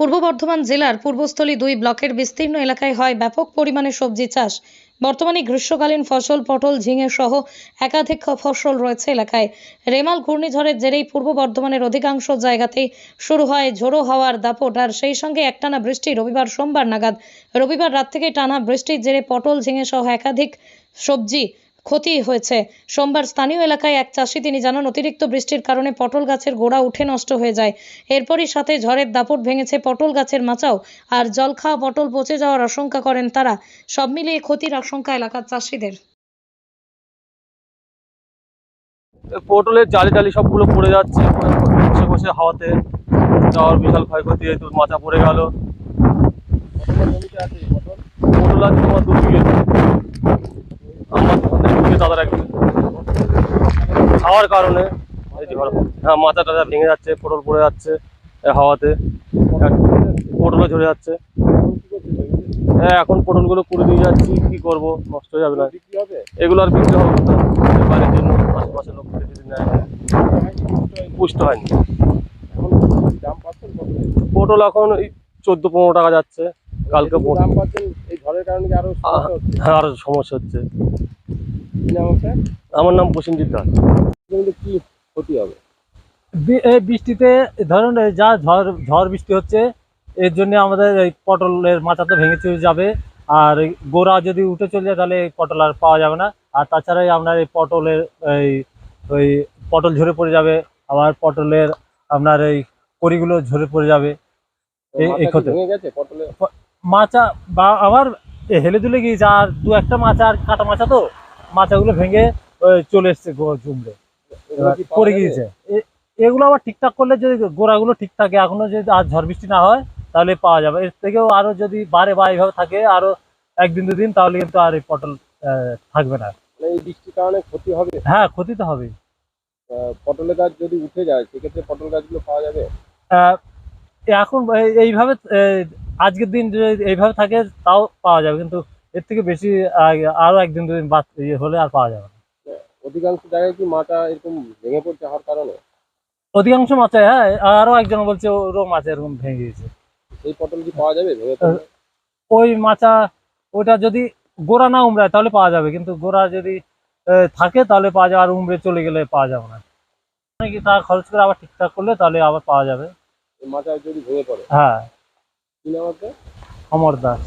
পূর্ব বর্ধমান জেলার পূর্বস্থলী দুই ব্লকের বিস্তীর্ণ এলাকায় হয় ব্যাপক পরিমাণে সবজি চাষ। বর্তমানে গ্রীষ্মকালীন ফসল, পটল, ঝিঙে সহ একাধিক ফসল রয়েছে এলাকায়। রেমাল, ঘূর্ণিঝড়ের জেরেই পূর্ব বর্ধমানের অধিকাংশ জায়গাতেই শুরু হয় ঝোড়ো হাওয়ার দাপট। আর সেই সঙ্গে একটানা বৃষ্টি রবিবার সোমবার নাগাদ। রবিবার রাত থেকে টানা বৃষ্টির জেরে পটল, ঝিঙে সহ একাধিক সবজি ক্ষতি হয়েছে। সোমবার স্থানীয় এলাকায় এক চাষি, তিনি জানান, অতিরিক্ত বৃষ্টির কারণে পটল গাছের গোড়া উঠে নষ্ট হয়ে যায়। এরপরই সাথে ঝড়ের দাপট ভেঙেছে পটল গাছের মাচাও আর জল খাওয়া পটল পচে যাওয়ার আশঙ্কা করেন তারা। সব মিলিয়ে ক্ষতির আশঙ্কা এলাকার চাষিদের। পটলের জালি টালি সবগুলো পড়ে যাচ্ছে। বসে বসে হাওয়াতে যাওয়ার বিশাল ক্ষয়ক্ষতি মাথা পড়ে গেল। পটল আছে তোমার দু বিঘে আমার দু বিঘে দাদার এক বিঘে। খাওয়ার কারণে হ্যাঁ মাথা টাথা ভেঙে যাচ্ছে পটল পড়ে যাচ্ছে হাওয়াতে। পটলও ঝরে যাচ্ছে। হ্যাঁ এখন পটলগুলো পুড়ে দিয়ে যাচ্ছি কি করব? নষ্ট হয়ে যাবে না। এগুলো আর বিক্রি হবে না। বাড়ির জন্য আশেপাশে লোক কেটে যদি নেয় পুষ্ট হয়নি পটল এখন এই চোদ্দ পনেরো টাকা যাচ্ছে। কালকে আরও সমস্যা হ্যাঁ, আরও সমস্যা হচ্ছে। আমার নাম প্রসেনজিৎ দাস। কিন্তু কি ক্ষতি হবে? এই বৃষ্টিতে ধরুন যা ঝড় ঝড় বৃষ্টি হচ্ছে এর জন্য আমাদের এই পটলের মাথা তো ভেঙে চলে যাবে। আর গোড়া যদি উঠে চলে যায় তাহলে এই পটল আর পাওয়া যাবে না। আর তাছাড়া এই আপনার এই পটলের এই ওই পটল ঝরে পড়ে যাবে। আবার পটলের আপনার এই কড়িগুলো ঝরে পড়ে যাবে। এই- ক্ষতি। মাচা বা আবার হেলে দুলে গিয়েছে আর দু একটা মাচা আর কাটা মাচা তো মাচাগুলো ভেঙে চলে এসছে গো- জুমড়ে পড়ে? গিয়েছে? এগুলো আবার ঠিকঠাক করলে যদি গোড়াগুলো ঠিক থাকে এখনও যদি আর ঝড় বৃষ্টি না হয় তাহলে পাওয়া যাবে। এর থেকেও আরও যদি বারে বা এইভাবে থাকে আরও একদিন দুদিন তাহলে কিন্তু আর এই পটল থাকবে না। মানে এই বৃষ্টির কারণে ক্ষতি হবে? হ্যাঁ ক্ষতি তো হবে পটলের গাছ যদি উঠে যায় সেক্ষেত্রে পটল গাছগুলো পাওয়া যাবে? এখন এই- এইভাবে আজকের দিন এইভাবে থাকে তাও পাওয়া যাবে। কিন্তু এর থেকে বেশি আরও একদিন দুদিন বাদ ইয়ে হলে আর পাওয়া যাবে না। অধিকাংশ জায়গায় কি মাটা এরকম ভেঙে পড়ছে হওয়ার কারণে? অধিকাংশ মাছে হ্যাঁ আরও একজন বলছে ওরও মাছ এরকম ভেঙে গিয়েছে। সেই পটল কি পাওয়া যাবে ভেঙে পড়লে? ওই মাচা ওটা যদি গোড়া না উমড়ায় তাহলে পাওয়া যাবে কিন্তু গোড়া যদি আহ, থাকে তাহলে পাওয়া যাবে আর উমড়ে চলে গেলে পাওয়া যাবে না। নাকি টাকা খরচ করে আবার ঠিকঠাক করলে তাহলে আবার পাওয়া যাবে। এই মাথা যদি ভেঙে পড়ে? হ্যাঁ। কি নাম আছে অমর দাস।